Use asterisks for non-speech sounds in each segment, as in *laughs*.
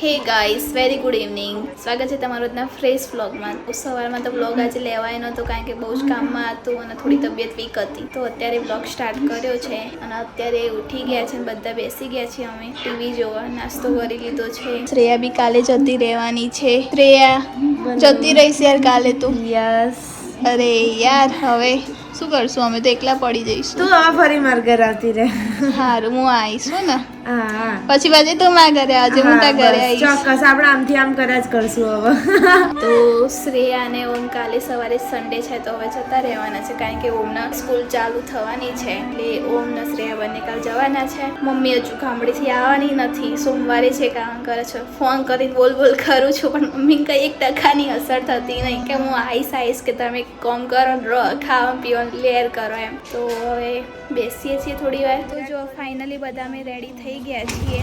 હે guys very good evening સ્વાગત છે તમારું આજના ફ્રેશ વ્લોગમાં સવારમાં તો વ્લોગ આજે લેવાય નહોતો કારણ કે બહુ જ કામમાં હતું અને થોડી તબિયત વીક હતી. તો અત્યારે વ્લોગ સ્ટાર્ટ કર્યો છે અને અત્યારે ઉઠી ગયા છે અને બધા બેસી ગયા છીએ અમે ટીવી જોવા. નાસ્તો કરી લીધો છે. શ્રેયા બી કાલે જતી રહેવાની છે. શ્રેયા જતી રહીશ યાર કાલે તું. યસ. અરે યાર હવે શું કરશું? અમે તો એકલા પડી જઈશું. તું આ ફરી માર ઘર આવતી રહે. સારું હું આવીશું ને. પછી પછી તું માં ઘરે આજે તારા ઘરે હા, ચોક્કસ. આપણે આમથી આમ કર્યા જ કરશું હવે. *laughs* તો શ્રેયા અને ઓમ કાલે સવારે સન્ડે છે તો હવે જતા રહેવાના છે કારણ કે ઓમના સ્કૂલ ચાલુ થવાની છે એટલે ઓમ ને શ્રેયા બંને કાલ જવાના છે. મમ્મી હજુ ગામડેથી આવવાની નથી. સોમવારે છે કામ કરે છે ફોન કરી બોલ બોલ કરું છું પણ મમ્મી કંઈ એક ટકાની અસર થતી નહીં કે હું આઈસ આવીશ કે તમે કોમ કરો રો ખાવા પીવાનું લેર કરો એમ. તો હવે બેસીએ છીએ થોડી વાર. તો જો ફાઇનલી બધા અમે રેડી થઈ ગયા છીએ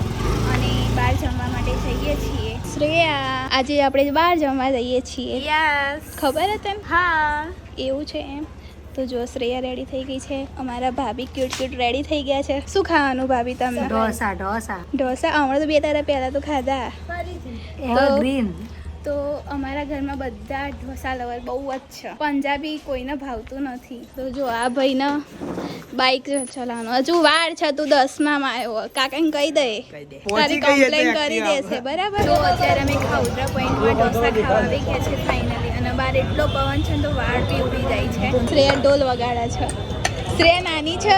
અને બહાર જમવા માટે જઈએ છીએ. શ્રેયા આજે આપણે બહાર જમવા જઈએ છીએ. યસ ખબર હતી એમ હા. એવું છે એમ. તો જો શ્રેયા રેડી થઈ ગઈ છે. અમારા ભાભી ક્યુટ ક્યુટ રેડી થઈ ગયા છે. શું ખાવાનું ભાભી તમને ઢોસા ઢોસા. ઢોસા? હમણાં તો બે તારા પહેલા તો ખાધા. ગ્રીન તો અમારા ઘરમાં બધા ઢોસા લવર બહુ જ છે. પંજાબી કોઈને ભાવતું નથી. તો જો આ ભાઈને બાઇક ચલાવવાનું. હજુ વાર છે તું દસમામાં આવ્યો. કાકાને કહી દે. તારી કમ્પ્લેન કરી દેશે. બરાબર? તો અત્યારે અમે ખાઉદ્રા પોઈન્ટમાં ઢોસા ખાવા આવી ગયા છે ફાઇનલી અને બહાર એટલો પવન છે ને તો વાળ બી ઉડી જાય છે. શ્રેયા ઢોલ વગાડે છે. શ્રેયા નાની છે?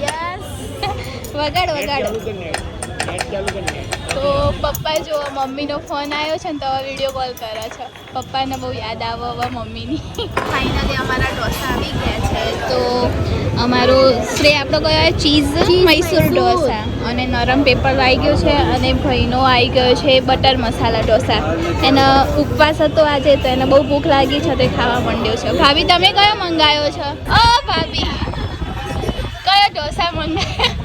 યસ *laughs* વગાડ વગાડ. તો પપ્પા જો મમ્મીનો ફોન આવ્યો છે ને તો વીડિયો કોલ કરે છે. પપ્પાને બહુ યાદ આવે હવે મમ્મીની. ફાઇનલી અમારા ઢોસા આવી ગયા છે. તો અમારો શ્રેય આપણો કયો ચીઝ? મૈસૂર ઢોસા. અને નરમ પેપર આવી ગયો છે અને ભાઈનો આવી ગયો છે બટર મસાલા ઢોસા. એનો ઉપવાસ હતો આજે તો એને બહુ ભૂખ લાગી છે તો ખાવા માંડ્યો છે. ભાભી તમે કયો મંગાવ્યો છો? ઓ ભાભી કયો ઢોસા મંગાવ્યો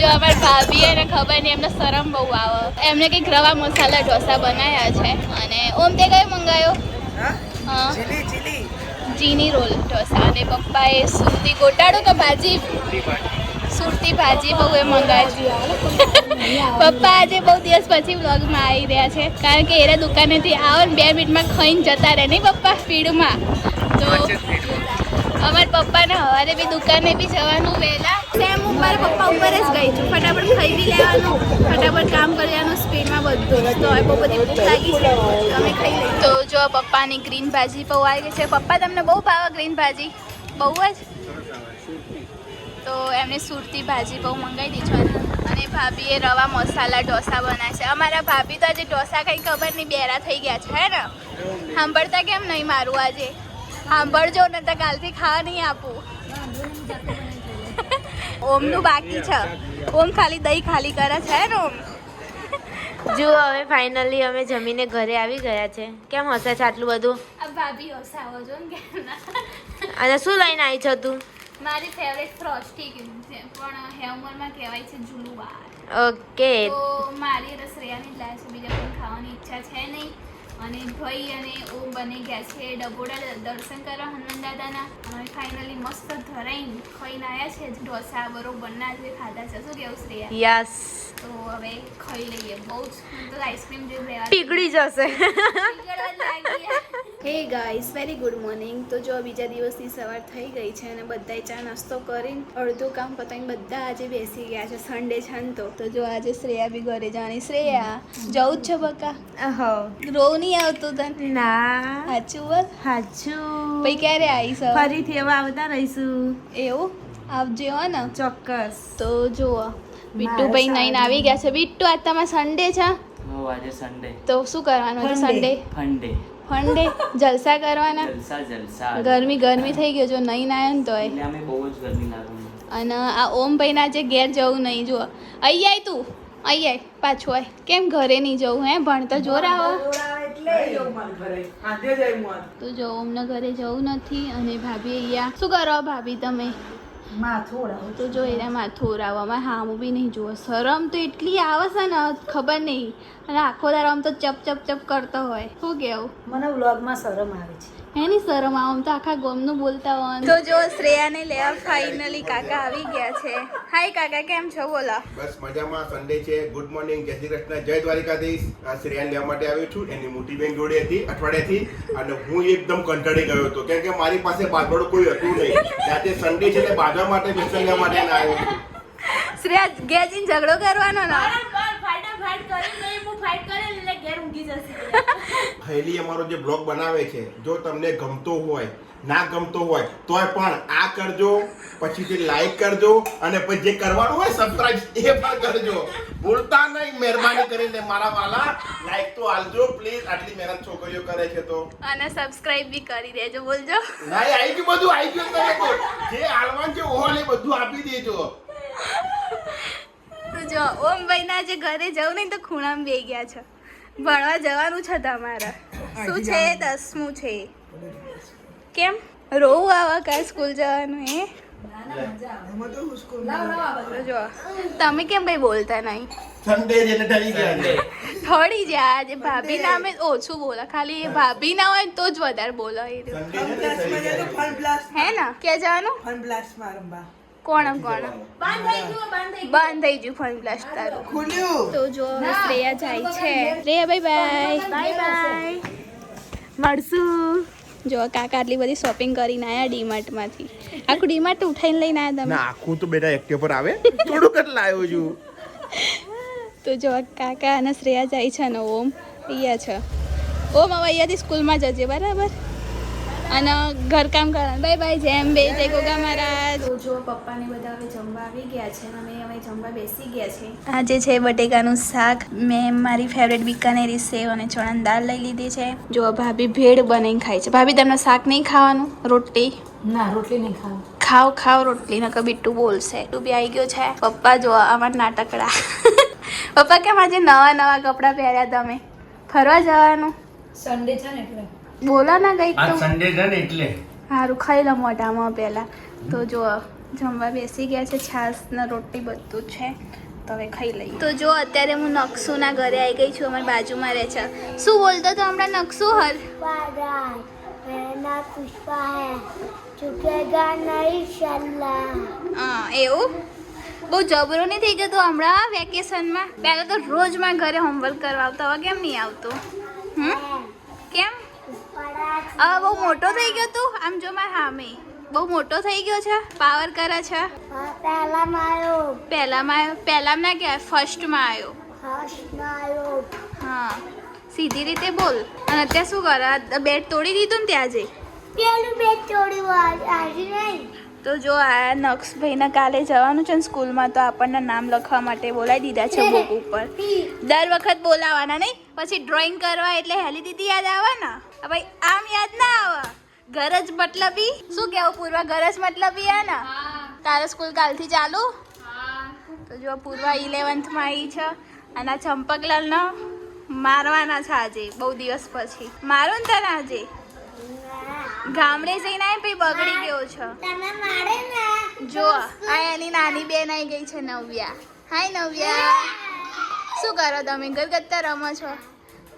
જો અમાર ભાભી એને ખબર નહીં એમને શરમ બહુ આવે. એમને કંઈક રવા મસાલા ઢોસા બનાવ્યા છે અને ઓમ તે કયો મંગાયો? હા? જીની રોલ ઢોસા. અને પપ્પાએ સુરતી ગોટાળો કે ભાજી? સુરતી ભાજી. બહુ એ મંગાવી. પપ્પા આજે બહુ દિવસ પછી વ્લોગમાં આવી રહ્યા છે. કારણ કે એરા દુકાનેથી આવો ને બે મિનિટમાં ખાઈને જતા રહે. નહીં પપ્પા? સ્પીડમાં તો અમારા પપ્પાને હવારે બી દુકાને બી જવાનું વહેલા. સેમ હું મારા પપ્પા ઉપર જ ગઈ છું. ફટાફટ ખાઈ બી લેવાનું ફટાફટ કામ કરી લેવાનું સ્પીડમાં બધું. તો હવે બહુ બધી ભૂખ લાગી છે. અમે ખાઈ લઈએ. તો જો પપ્પાની ગ્રીન ભાજી બહુ આવી ગઈ છે. પપ્પા તમને બહુ ભાવે ગ્રીન ભાજી? બહુ જ? તો એમને સુરતી ભાજી બહુ મંગાવી દીધી છે. અને ભાભીએ રવા મસાલા ઢોસા બનાવ્યા છે. અમારા ભાભી તો આજે ઢોસા કંઈ ખબર નહીં બેરા થઈ ગયા છે હે ને? સાંભળતા કેમ નહીં મારું આજે? સાંભળજો ને તો કાલથી ખાવા નહીં આપું. ઓમનું બાકી છે. ઓમ ખાલી દહીં ખાલી કરે છે ને ઓમ? જો હવે ફાઇનલી અમે જમીને ઘરે આવી ગયા છે. કેમ હશે છે આટલું બધું? ભાભી હસાવો છો ને અને શું લઈને આવી છો તું? મારી ફેવરેટ ફ્રોસ્ટી છે પણ હેવમોરમાં કહેવાય છે જુલુવાર ઓકે તો મારી રસરિયાની જ લાય છે બીજા કોઈ ખાવાની ઈચ્છા છે નહીં. અને ભાઈ અને ઓ બની ગયા છે. ડબોડા દર્શન કરવા હનુમાન દાદાના. અને ફાઇનલી મસ્ત ધરાઈને ખાઈને આવ્યા છે. ઢોસા બરોબરના જે ખાધા છે. શું કેવું શ્રેયા યસ તો હવે ખાઈ લઈએ. બહુ જ તો આઈસ્ક્રીમ જેવું લેવા પીગળી જશે. હે ગાઈસ વેરી ગુડ મોર્નિંગ તો જો બીજા દિવસની સવાર થઈ ગઈ છે અને બધાએ ચા નાસ્તો કરીને અડધું કામ પતાવીને બધા આજે બેસી ગયા છે સન્ડે છે ને તો. તો જો આજે શ્રેયા બી ઘરે જવાની શ્રેયા જવું જ છે બકા? હો રોવ નહીં આવતું તને? ના. સાચું બોલ. સાચું પછી ક્યારે આવીશ? ફરીથી હવે આવતા રહીશું. એવું? આવજે હો ને. ચોક્કસ. તો જુઓ. બિટ્ટુ ભાઈ નહીં આવી ગયા છે. બિટ્ટુ આજ તમારે સન્ડે છે? આજે સન્ડે તો શું કરવાનું છે સન્ડે ફંડે ફંડે જલસા કરવાના. જલસા જલસા. ગરમી ગરમી થઈ ગયો જો નહીં ના ને તોય. એટલે અમે બહુ જ ગરમી લાગે. અને આ ઓમ ભાઈના જે ઘેર જવું નહીં જુઓ. અહીં આય તું અહીં આય પાછું આય. કેમ ઘરે નહીં જવું હે? ભણતર જોર આવે. તો જો ઓમના ઘરે જવું નથી અને ભાભી અહીંયા. શું કરો ભાભી તમે? તો જો એને માથું ઓરાવવામાં હામું બી નહીં જુઓ. શરમ તો એટલી આવે છે ને ખબર નહીં. અને આખો દારો આમ તો ચપ ચપ ચપ કરતો હોય. શું કેવું? મને વ્લોગમાં શરમ આવે છે. એની શરમ આમ તો આખા ગોમનું બોલતા હોય તો જો શ્રેયાને લેવા ફાઇનલી કાકા આવી ગયા છે. હાય કાકા કેમ છો? બોલો. બસ મજામાં સન્ડે છે. ગુડ મોર્નિંગ જય શ્રી કૃષ્ણ. જય દ્વારિકાધીશ. આ શ્રેયા લેવા માટે આવ્યો છું. એની મોટી બેન જોડે હતી અઠવાડિયાથી. અને હું એકદમ કંટાળી ગયો હતો. કેમ કે મારી પાસે બાજવાનું કોઈ હતું નહીં. જાતે સન્ડે છે તે બાજવા માટે બેસન લેવા માટે ના આવ્યો શ્રેયા ઘેર જઈને ઝઘડો કરવાનો ને? થયેલી અમારો જે બ્લોગ બનાવે છે જો તમને ગમતો હોય ના ગમતો હોય તોય પણ આ કરજો પછી તે લાઈક કરજો અને પછી જે કરવાનું હોય સબસ્ક્રાઇબ એ પણ કરજો. ભૂલતા નહીં મહેરબાની કરીને મારા વાલા લાઈક તો આલજો પ્લીઝ આટલી મહેનત છોકરીઓ કરે છે તો. અને સબસ્ક્રાઇબ બી કરી દેજો બોલજો. ના આવી ગયું બધું આવી ગયું તમે તો જે આલવાન છે ઓહલ બધું આપી દેજો. તો જો ઓમ ભાઈના જે ઘરે જવું નહીં તો ખૂણામાં બે ગયા છે. ભણવા જવાનું છે તમારે. શું છે? દસમું છે. કેમ? રોવું આવા કા સ્કૂલ જવાનું એ જો તમે કેમ ભાઈ બોલતા નહીં. થોડી જ આજે ભાભી નામે ઓછું બોલા. ખાલી એ ભાભી ના હોય તો જ વધારે બોલો. હે ને? ક્યાં જવાનું? કોણ કોણ બંધ થઈ ગયું ફોન બ્લાસ્ટ તારું. ખુલ્યું. તો જો શ્રેયા જાય છે. Shreya bye bye bye bye. મળશું. જો કાકા આટલી બધી શોપિંગ કરીને આવ્યા ડીમાર્ટમાંથી. આખું ડીમાર્ટ ઉઠાઈને લઈને આવ્યા તમે. ના આખું તો બેટા એક્ટિવ પર આવે. થોડુંક જ લાવ્યો છું. તો જો કાકા અને શ્રેયા જાય છે ને ઓમ અહીંયા છે. ઓમ હવે અહીંયાથી સ્કૂલમાં જજે બરાબર? અને ઘરકામ કરવાનું. બાય બાય જેમ બે જય ગોગા મહારાજ. તો જો પપ્પાને બધા હવે જમવા આવી ગયા છે અને અમે હવે જમવા બેસી ગયા છે. આજે છે બટેકાનું શાક. મેં મારી ફેવરેટ બીકાનેરી સેવ અને ચણાની દાળ લઈ લીધી છે. જો ભાભી ભેળ બનાવીને ખાય છે. ભાભી તમને શાક નહીં ખાવાનું? રોટલી? ના રોટલી નહીં ખાવ ખાવ ખાવ રોટલી નકર બીટું બોલશે. તું બી આવી ગયો છે. પપ્પા જો અમાર નાટકડા. *laughs* પપ્પા કેમ આજે નવા નવા કપડાં પહેર્યા તમે? ફરવા જવાનું? સન્ડે છે ને એટલે. બોલો ના ગઈ તો. સન્ડે છે ને એટલે. સારું ખાઈ લો મોઢામાં પહેલા. તો જો જમવા બેસી ગયા છે છાસ ને રોટલી બધું છે. તો હવે ખાઈ લઈએ. તો જો અત્યારે હું નકસુના ઘરે આવી ગઈ છું અમારી બાજુમાં રહે છે. શું બોલતો તો હમણાં નકસુ હર? હા એવું? બહુ જબરો નહીં થઈ ગયો તો હમણાં વેકેશનમાં? પહેલાં તો રોજમાં ઘરે હોમવર્ક કરવા આવતો હવે કેમ નહીં આવતું? હમ? કેમ? હવે બહુ મોટો થઈ ગયો તું? આમ જો મારા હામે. બહુ મોટો થઈ ગયો છે? પાવર કરે છે? પહેલામાં આવ્યો. પહેલામાં પહેલામાં ના કહેવાય ફર્સ્ટમાં આવ્યો. ફર્સ્ટમાં આવ્યો. હા. સીધી રીતે બોલ. અને અત્યારે શું કરે? બેટ તોડી દીધું ને ત્યાં આજે પેલું બેટ તોડ્યું આજે નહીં. તો જો આ નક્ષભાઈને કાલે જવાનું છે ને સ્કૂલમાં તો આપણને નામ લખવા માટે બોલાવી દીધા છે બુક ઉપર. દર વખત બોલાવાના નહીં. પછી ડ્રોઈંગ કરવા એટલે હેલી દીદી યાદ આવે ને આ ભાઈ આમ યાદ ના આવે ગરજ મતલબી? શું કેવું પૂર્વા ગરજ મતલબી હે. ને તારે સ્કૂલ કાલથી ચાલુ? તો જો પૂર્વા ઇલેવન્થમાં આવી છે. અને આ ચંપકલાલને મારવાના છે આજે બહુ દિવસ પછી. મારું ને તને આજે? ગામડે જઈને આવી પછી બગડી ગયો છો. તને મારે ને જો આ એની નાની બેન આવી ગઈ છે નવ્યા. હાય નવ્યા. શું કરો તમે? ગરગત્તા રમો છો?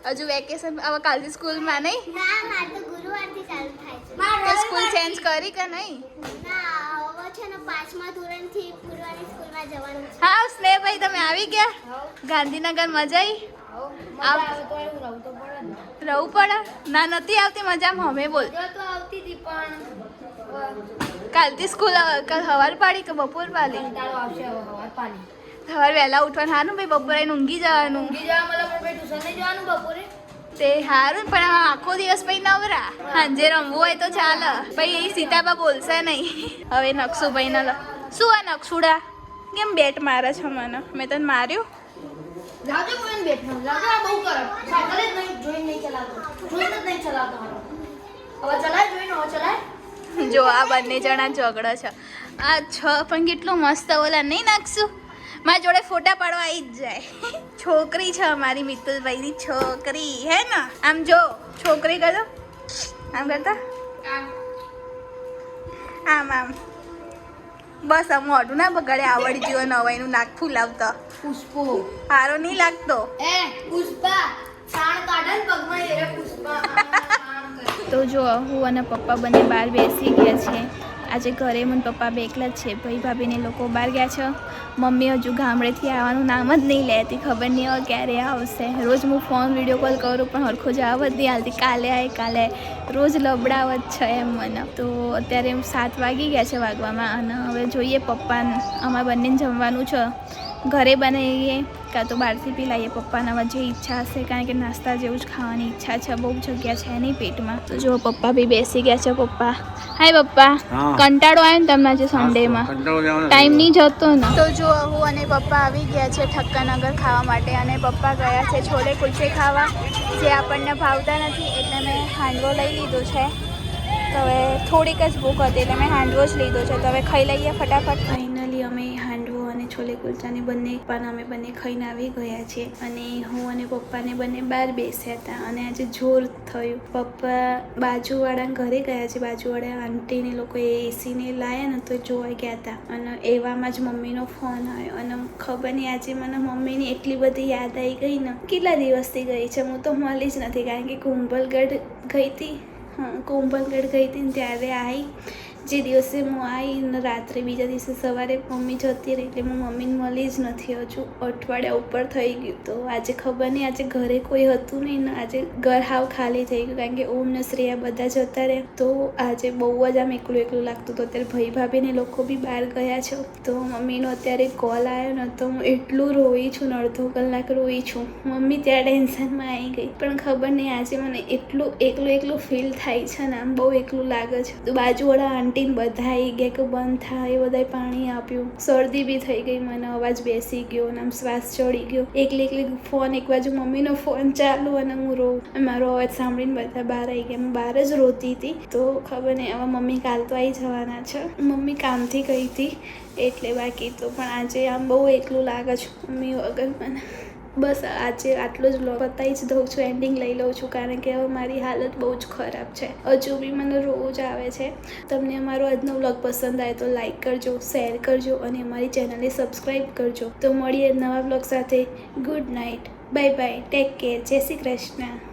હજુ વેકેશન હવે કાલથી સ્કૂલમાં નહીં? ના મારે તો ગુરુવારથી ચાલુ થાય છે. સ્કૂલ ચેન્જ કરી કે નહીં? ના હવે છે ભાઈ પાંચમા ધોરણથી પૂર્વાની સ્કૂલમાં જવાનું છે. હા સ્નેહભાઈ તમે આવી ગયા? ગાંધીનગર મજા આવી. રહું પડે ના. નથી આવતી મજામાં અમે બોલ. તો આવતી હતી પણ કાલથી સ્કૂલ કાલ સવાર પાડી કે બપોર પાડી? હવાર સવાર વહેલા ઉઠવાનું હાનું ભાઈ બપોરે ઊંઘી જવાનું. ઊંઘી જવા મતલબ ટ્યુશન નહીં જવાનું બપોરે? તે સારું પણ આખો દિવસ પછી નવરા. સાંજે રમવું હોય તો ચાલે. પછી એ સીતાબા બોલશે નહીં. હવે નકશુભાઈ ના શું આ નકશુડા કેમ બેટ મારે છે મને? મેં તને માર્યું? લાવજો કોઈ બેઠો લાવજો આ બહુ કરો. સાયકલ જ નહીં જોઈને નહીં ચલાવતો જોઈને જ નહીં ચલાવતો હવે ચલાય જોઈને હવે ચલાય. જો આ બંને જણા ઝઘડો છે. આ છ પણ કેટલું મસ્ત ઓલા નહીં નાખશું મારા જોડે ફોટા પાડવા આવી જ જાય. છોકરી છે અમારી મિતુલભાઈની છોકરી હે ને? આમ જો છોકરી કરો આમ કરતા? આમ. આમ બસ આમ મોઢું ના બગાડે આવડી જીવો નવાઈનું નાક ફૂલાવતો. પુષ્પો. સારો નહીં લાગતો? એ પુષ્પા. પગમાં એરે. તો જો હું અને પપ્પા બંને બહાર બેસી ગયા છે આજે ઘરે મને પપ્પા બે એકલા જ છે. ભાઈ ભાભીને લોકો બહાર ગયા છે. મમ્મી હજુ ગામડેથી આવવાનું નામ જ નહીં લેતી ખબર નહીં હવે ક્યારે આવશે. રોજ હું ફોન વીડિયો કોલ કરું પણ હરખો જવાબ જ નહીં હાલતી કાલે આય, કાલે રોજ લબડાવ જ છે એમ મને. તો અત્યારે સાત વાગી ગયા છે વાગવામાં અને હવે જોઈએ પપ્પા અમારા બંનેને જમવાનું છે. ઘરે બનાવીએ કાં તો બહારથી પી લાવીએ પપ્પાના હવે જે ઈચ્છા હશે કારણ કે નાસ્તા જેવું જ ખાવાની ઈચ્છા છે બહુ જગ્યા છે નહીં પેટમાં. તો જો પપ્પા બી બેસી ગયા છે પપ્પા. હાય પપ્પા. કંટાળો આવ્યો ને તમને આજે સન્ડેમાં ટાઈમ નહીં જતો ને. તો જો હું અને પપ્પા આવી ગયા છે ઠક્કરનગર ખાવા માટે અને પપ્પા ગયા છે છોલે કુલચે ખાવા જે આપણને ભાવતા નથી એટલે મેં હાંડવો લઈ લીધો છે. તો હવે થોડીક જ ભૂખ હતી એટલે મેં હાંડવો જ લીધો છે. તો હવે ખાઈ લઈએ ફટાફટ ફાઇનલી અમે હાંડવો અને છોલે કુલચાને બંને પણ અમે બંને ખાઈને આવી ગયા છે અને હું અને પપ્પાને બંને બહાર બેસ્યા હતા. અને આજે જોર થયું. પપ્પા બાજુવાળા ઘરે ગયા છે. બાજુવાળા આંટીને લોકો એસીને લાયા ને તો જોવા ગયા હતા. અને એવામાં જ મમ્મીનો ફોન આવ્યો. અને ખબર નહીં, આજે મને મમ્મીની એટલી બધી યાદ આવી ગઈ ને. કેટલા દિવસથી ગઈ છે? હું તો મળી જ નથી. કારણ કે કુંભલગઢ ગઈ હતી હા, કુંભલગઢ ગઈ હતી ત્યારે આવી જે દિવસે હું આવી ને રાત્રે બીજા દિવસે સવારે મમ્મી જતી રહી એટલે હું મમ્મીને મળી જ નથી હજુ. અઠવાડિયા ઉપર થઈ ગયું તો આજે ખબર નહીં, આજે ઘરે કોઈ હતું નહીં ને આજે ઘર હાવ ખાલી થઈ ગયું કારણ કે ઓમ ને શ્રેયા બધા જતા રહ્યા. તો આજે બહુ જ આમ એકલું એકલું લાગતું હતું. અત્યારે ભાઈ ભાભીને લોકો બી બહાર ગયા છે. તો મમ્મીનો અત્યારે કોલ આવ્યો ને તો હું એટલું રોઈ છું ને અડધો કલાક રોઈ છું. મમ્મી ત્યાં ટેન્શનમાં આવી ગઈ. પણ ખબર નહીં, આજે મને એટલું એકલું એકલું ફીલ થાય છે ને આમ બહુ એકલું લાગે છે. બાજુવાળા આંટીને બધા આવી ગયા કે બંધ થાય, એ બધાય પાણી આપ્યું. શરદી બી થઈ ગઈ મને, અવાજ બેસી ગયો અને આમ શ્વાસ ચડી ગયો. એકલી એકલી ફોન, એક બાજુ મમ્મીનો ફોન ચાલુ અને હું રોઉં. મારો અવાજ સાંભળીને બધા બહાર આવી ગયા. હું બહાર જ રોતી હતી. તો ખબર નહીં, હવે મમ્મી કાલ તો આવી જવાના છે. મમ્મી કામથી ગઈ હતી, એટલે બાકી તો. પણ આજે આમ બહુ એકલું લાગે છે મમ્મી વગર મને. બસ આજે આટલો જ બ્લોગ બતાવી જ દઉં છું એન્ડિંગ લઈ લઉં છું, કારણ કે હવે મારી હાલત બહુ જ ખરાબ છે. હજુ બી મને રોજ આવે છે. તમને અમારો આજનો વ્લોગ પસંદ આવે તો લાઈક કરજો શેર કરજો અને અમારી ચેનલને સબસ્ક્રાઈબ કરજો. તો મળીએ નવા વ્લોગ સાથે. Good night bye bye take care Jai Shri Krishna.